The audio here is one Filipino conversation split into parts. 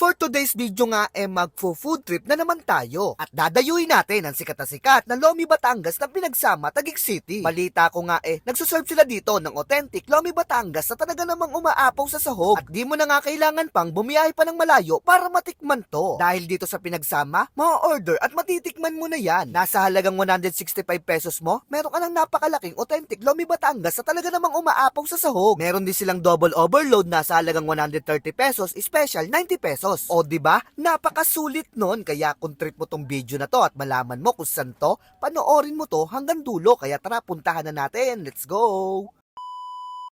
For today's video nga eh magfo-food trip na naman tayo at dadayuin natin ang sikat na sikat na Lomi Batangas na pinagsama Taguig City. Balita ko nga eh, nagsuserve sila dito ng authentic Lomi Batangas na talaga namang umaapaw sa sahog at di mo na nga kailangan pang bumiyahe pa ng malayo para matikman to. Dahil dito sa pinagsama, ma-order at matitikman mo na yan. Nasa halagang 165 pesos mo, meron ka ng napakalaking authentic Lomi Batangas na talaga namang umaapaw sa sahog. Meron din silang double overload na sa halagang 130 pesos, special 90 pesos. O di ba? Napakasulit nun. Kaya kung trip mo tong video na to at malaman mo kung saan to, panoorin mo to hanggang dulo. Kaya tara, puntahan na natin. Let's go!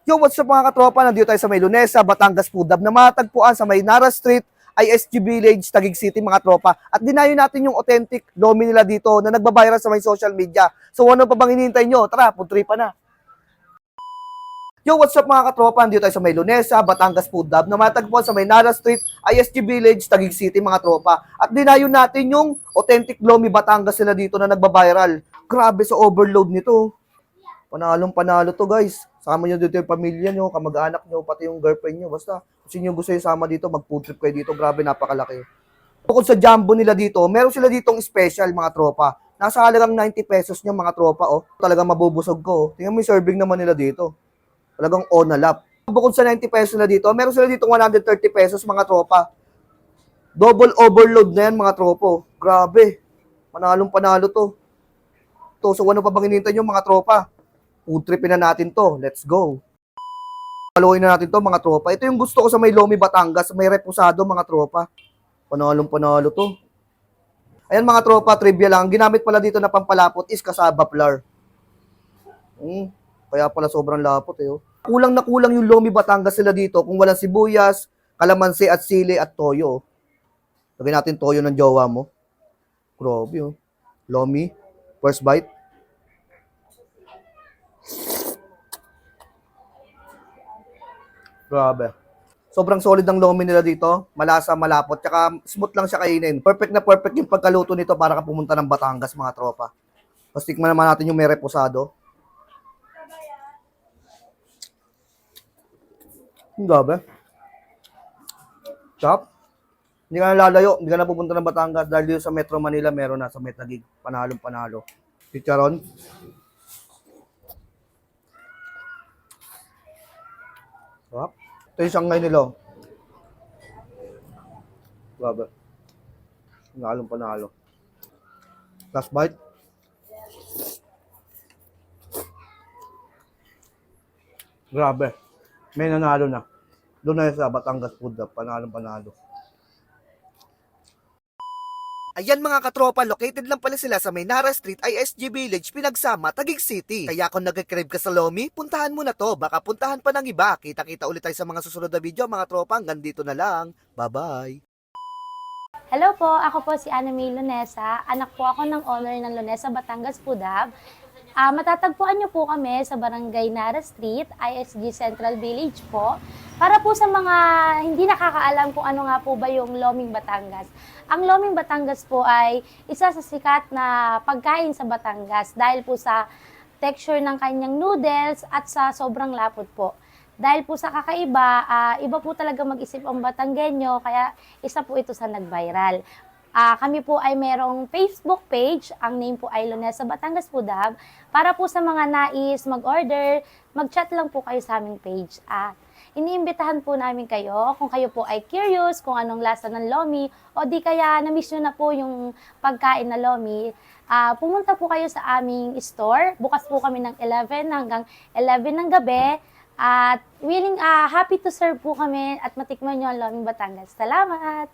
Yo, what's up mga katropa? Nandito tayo sa may Lunesa, Batangas Hub na matagpuan sa may Nara Street, ISG Village, Taguig City mga tropa. At dinayo natin yung authentic lomi nila dito na nagbabiral sa may social media. So ano pa bang hinihintay nyo? Tara, puntripa na. Yo, what's up mga katropa? Nandito tayo sa may Lunesa, Batangas Food Hub na matagpuan sa may Nara Street, ISG Village, Taguig City mga tropa. At dinayo natin yung authentic lomi Batangas sila dito na nagbabiral. Grabe sa overload nito. Panalong panalo to guys. Sama nyo dito yung pamilya nyo, kamag-anak nyo, pati yung girlfriend nyo. Basta, sino yung gusto yung sama dito, mag-food trip kayo dito. Grabe, napakalaki. Bukod sa jumbo nila dito, meron sila ditong special mga tropa. Nasa halagang 90 pesos niya mga tropa, oh. Talagang mabubusog ko, oh. Tingnan mo yung serving naman nila dito. Talagang on na lap. Bukod sa 90 pesos na dito, meron sila ditong 130 pesos mga tropa. Double overload na yan mga tropo. Grabe. Panalong panalo to. To, so ano pa bang hinihintay nyo mga tropa? Food tripin na natin to. Let's go. Paluin na natin to mga tropa. Ito yung gusto ko sa may Lomi Batangas, may reposado mga tropa. Panalong panalo to. Ayan mga tropa, trivia lang. Ang ginamit pala dito na pampalapot is kasaba flour. Hmm, kaya pala sobrang lapot eh. oh. Kulang na kulang yung Lomi Batangas sila dito kung walang sibuyas, kalamansi at sili at toyo. Lagyan natin toyo ng jowa mo. Grabe oh. Lomi, first bite. Grabe. Sobrang solid ng lomi nila dito. Malasa, malapot. Tsaka smooth lang siya kainin. Perfect na perfect yung pagkaluto nito para ka pumunta ng Batangas, mga tropa. Tapos tikman naman natin yung may reposado. Ang gabi. Chop. Hindi ka na lalayo. Hindi ka na pupunta ng Batangas dahil sa Metro Manila meron na sa Metagig. Panalong panalo. Chicharon. Sarap. Ito yung sangay nila. oh. Grabe. Panalong panalo. Last bite. Grabe. May nanalo na. Doon na sa Batangas Food Hub. Panalong panalo. Ayan mga katropa, located lang pala sila sa Maynara Street, ISG Village, Pinagsama, Taguig City. Kaya kung nagkikrave ka sa Lomi, puntahan mo na to. Baka puntahan pa ng iba. Kita-kita ulit tayo sa mga susunod na video mga tropa. Hanggang dito na lang. Bye-bye. Hello po, ako po si Ana May Lunesa. Anak po ako ng owner ng Lunesa Batangas Food Hub. Ah, matatagpuan niyo po kami sa Barangay Nara Street, ISG Central Village po. Para po sa mga hindi nakakaalam kung ano nga po ba yung Loming Batangas. Ang Loming Batangas po ay isa sa sikat na pagkain sa Batangas dahil po sa texture ng kanyang noodles at sa sobrang lapot po. Dahil po sa kakaiba, ah, iba po talaga mag-isip ang Batanggenyo, kaya isa po ito sa nag-viral. Ah, kami po ay merong Facebook page, ang name po ay Lonesa Batangas Hub. Para po sa mga nais mag-order, mag-chat lang po kayo sa aming page. At iniimbitahan po namin kayo kung kayo po ay curious kung anong lasa ng lomi o di kaya na-miss nyo na po yung pagkain na lomi, ah, pumunta po kayo sa aming store. Bukas po kami ng 11 hanggang 11 ng gabi. At willing, ah, happy to serve po kami at matikman nyo ang Loming Batangas. Salamat!